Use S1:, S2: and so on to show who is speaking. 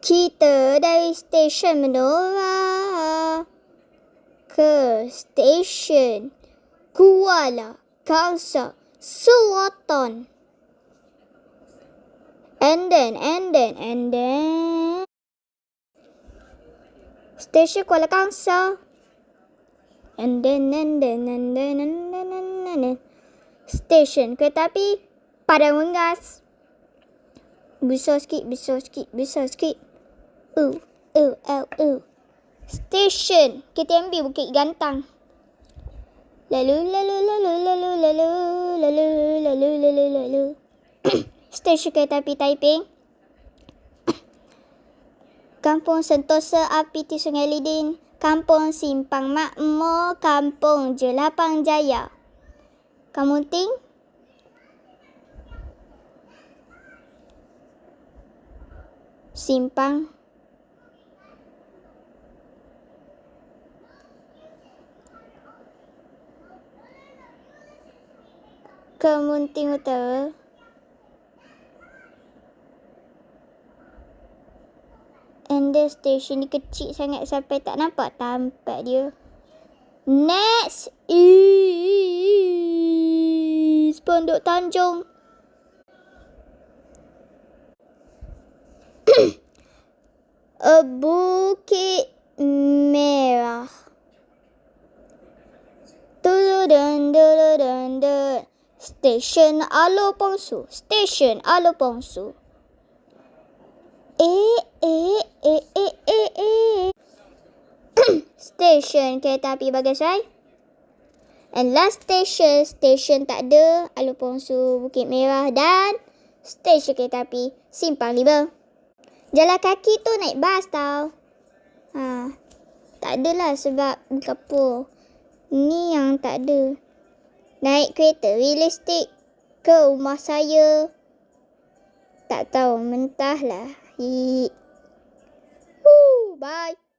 S1: Kita dari stesen Menora ke stesen Kuala Kangsar Selatan. And then, and then, and then. Stesen Kuala Kangsar. And then, and then, and then, and then, and then, and then. Stesen kereta api Padang Wengas. Besar sikit, besar sikit, besar sikit. Uh, uh, uh, uh. Stesen KTMB Bukit Gantang. Lalu, lalu, lalu, lalu, lalu, lalu, lalu, lalu, lalu. Stesen kereta api Taiping. Kampung Sentosa Api di Sungai Lidin. Kampung Simpang Makmur. Kampung Jelapang Jaya. Kamu ting? Simpang. Kemunting Utara. And the station ni kecil sangat sampai tak nampak tampak dia. Next is Pondok Tanjung. A Bukit Merah. Dun dun dun dun. Stesen Alo Pongsu. Stesen Alo Pongsu. Eh, eh, eh, eh, eh, eh. station kereta api Bagasai. And last station, station tak ada. Alo Pongsu Bukit Merah dan stesen kereta api Simpang Lima. Jalan kaki tu naik bas tau. Ha, tak adalah sebab apa. Ni yang tak ada. Naik kereta realistik ke rumah saya. Tak tahu mentahlah. Woo, bye.